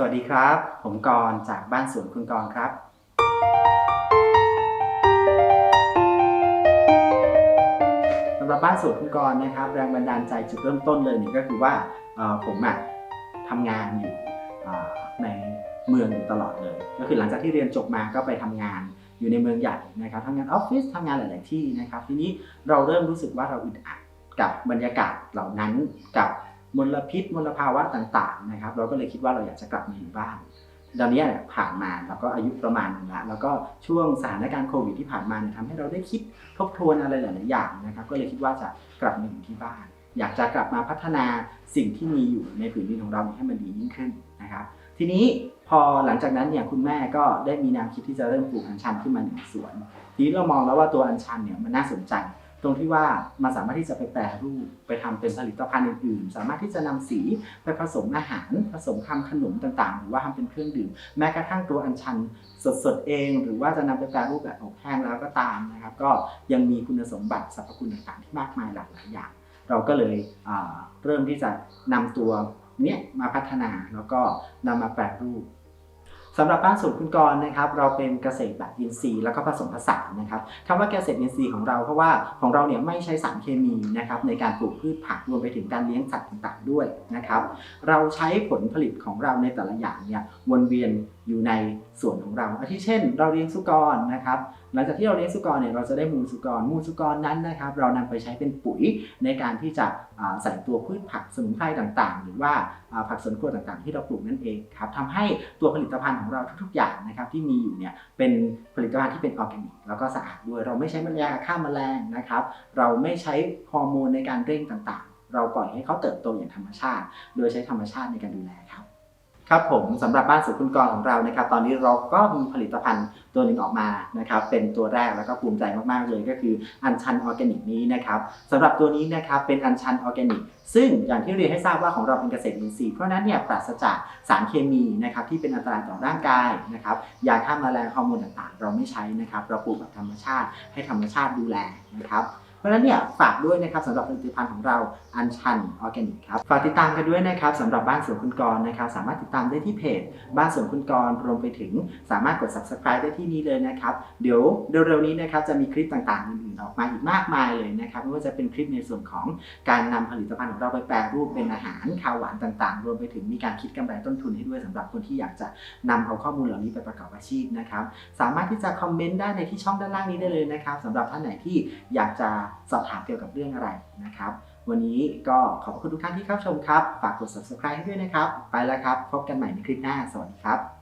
สวัสดีครับ ผมกรจากบ้านสวนคุณกรครับ สำหรับบ้านสวนคุณกรนะครับ แรงบันดาลใจจุดเริ่มต้นเลยเนี่ยก็คือว่าผมอะทำงานอยู่ในเมืองอยู่ตลอดเลย ก็คือหลังจากที่เรียนจบมาก็ไปทำงานอยู่ในเมืองใหญ่นะครับทำงานออฟฟิศทำงานหลาย ๆ ที่นะครับ ทีนี้เราเริ่มรู้สึกว่าเราอึดอัดกับบรรยากาศเหล่านั้นกับ มลพิษมลภาวะต่างๆนะครับ เราก็เลยคิดว่าเราอยากจะกลับมาอยู่บ้านตอนนี้ผ่านมาเราก็อายุประมาณหนึงแล้วแล้วก็ช่วงสถานการณ์โควิดที่ผ่านมาเนี่ยทำให้เราได้คิดทบทวนอะไรหลายๆอย่างนะครับ ก็เลยคิดว่าจะกลับมาอยู่ที่บ้าน อยากจะกลับมาพัฒนาสิ่งที่มีอยู่ในผืนดินของเราให้มันดียิ่งขึ้นนะครับ ทีนี้พอหลังจากนั้นเนี่ยคุณแม่ก็ได้มีแนวคิดที่จะเริ่มปลูกอัญชันขึ้นมาหนึ่งสวน ทีนี้เรามองแล้วว่าตัวอัญชันเนี่ยมันน่าสนใจ ตรงที่ว่ามันสามารถที่จะไปแปรรูปไปทำเป็นผลิตภัณฑ์อื่นๆ สามารถที่จะนำสีไปผสมอาหาร ผสมคำขนมต่างๆ หรือว่าทำเป็นเครื่องดื่ม แม้กระทั่งตัวอัญชันสดๆเอง หรือว่าจะนำไปแปรรูปแบบอบแห้งแล้วก็ตามนะครับ ก็ยังมีคุณสมบัติสรรพคุณต่างๆ ที่มากมายหลากหลายอย่าง เราก็เลยเริ่มที่จะนำตัวเนี้ยมาพัฒนาแล้วก็นำมาแปรรูป สำหรับบ้านสวนคุณกรณ์นะครับ เราเป็นเกษตรแบบอินทรีย์แล้วก็ผสมผสานนะครับคำว่าเกษตรอินทรีย์ของเราเพราะว่าของเราเนี่ยไม่ใช้สารเคมีนะครับในการปลูกพืชผักรวมไปถึงการเลี้ยงสัตว์ต่างๆด้วยนะครับ เราใช้ผลผลิตของเราในแต่ละอย่างเนี่ยวนเวียน อยู่ในส่วนของเราอาทิเช่น เราเลี้ยงสุกรนะครับ หลังจากที่เราเลี้ยงสุกรเนี่ยเราจะได้มูลสุกร มูลสุกรนั้นนะครับ เรานำไปใช้เป็นปุ๋ยในการที่จะใส่ตัวพืชผักสมุนไพรต่างๆ หรือว่าอ่าผักสวนครัวต่างๆ ที่เราปลูกนั่นเองครับทำให้ตัวผลิตภัณฑ์ของเราทุกๆ อย่างนะครับที่มีอยู่เนี่ยเป็นผลิตภัณฑ์ที่เป็นออร์แกนิกแล้วก็สะอาดด้วย เราไม่ใช้มันยาฆ่าแมลงนะครับ เราไม่ใช้ฮอร์โมนในการเร่งต่างๆ เราปล่อยให้เขาเติบโตอย่างธรรมชาติ โดยใช้ธรรมชาติในการดูแลครับ ครับผมสำหรับบ้านสวนคุณกรของเรานะครับ ตอนนี้เราก็มีผลิตภัณฑ์ตัวหนึ่งออกมานะครับ เป็นตัวแรกแล้วก็ภูมิใจมากๆเลยก็คืออัญชันออร์แกนิกนี้นะครับสำหรับตัวนี้นะครับเป็นอัญชันออร์แกนิกซึ่งอย่างที่เรียนให้ทราบว่าของเราเป็นเกษตรอินทรีย์เพราะฉะนั้นเนี่ยปราศจากสารเคมีนะครับที่เป็นอันตรายต่อร่างกายนะครับยาฆ่าแมลงฮอร์โมนต่างๆ เราไม่ใช้นะครับ เราปลูกแบบธรรมชาติให้ธรรมชาติดูแลนะครับ เพราะฉะนั้นเนี่ยฝากด้วยนะครับสำหรับผลิตภัณฑ์ของเราอัญชันออร์แกนิกครับฝากติดตามกันด้วยนะครับสำหรับบ้านสวนคุณกรนะครับสามารถติดตามได้ที่เพจ บ้านสวนคุณกรรวมไปถึงสามารถกด subscribe ได้ที่นี้เลยนะครับเดี๋ยวเร็วๆนี้นะครับจะมีคลิปต่างๆอื่นๆออกมาอีกมากมายเลยนะครับไม่ว่าจะเป็นคลิปในส่วนของการนำผลิตภัณฑ์ของเราไปแปรรูปเป็นอาหารคาวหวานต่างๆ รวมไปถึงมีการคิดกำไรต้นทุนให้ด้วยสำหรับคนที่อยากจะนำเอาข้อมูลเหล่านี้ไปประกอบอาชีพนะครับสามารถที่จะคอมเมนต์ได้ในที่ช่องด้านล่างนี้ได้เลยนะครับสำหรับท่านไหนที่อยากจะสอบถามเกี่ยวกับเรื่องอะไรนะครับ วันนี้ก็ขอบคุณทุกท่านที่เข้าชมครับ ฝากกด subscribe ให้ด้วยนะครับ ไปแล้วครับ พบกันใหม่ในคลิปหน้า สวัสดีครับ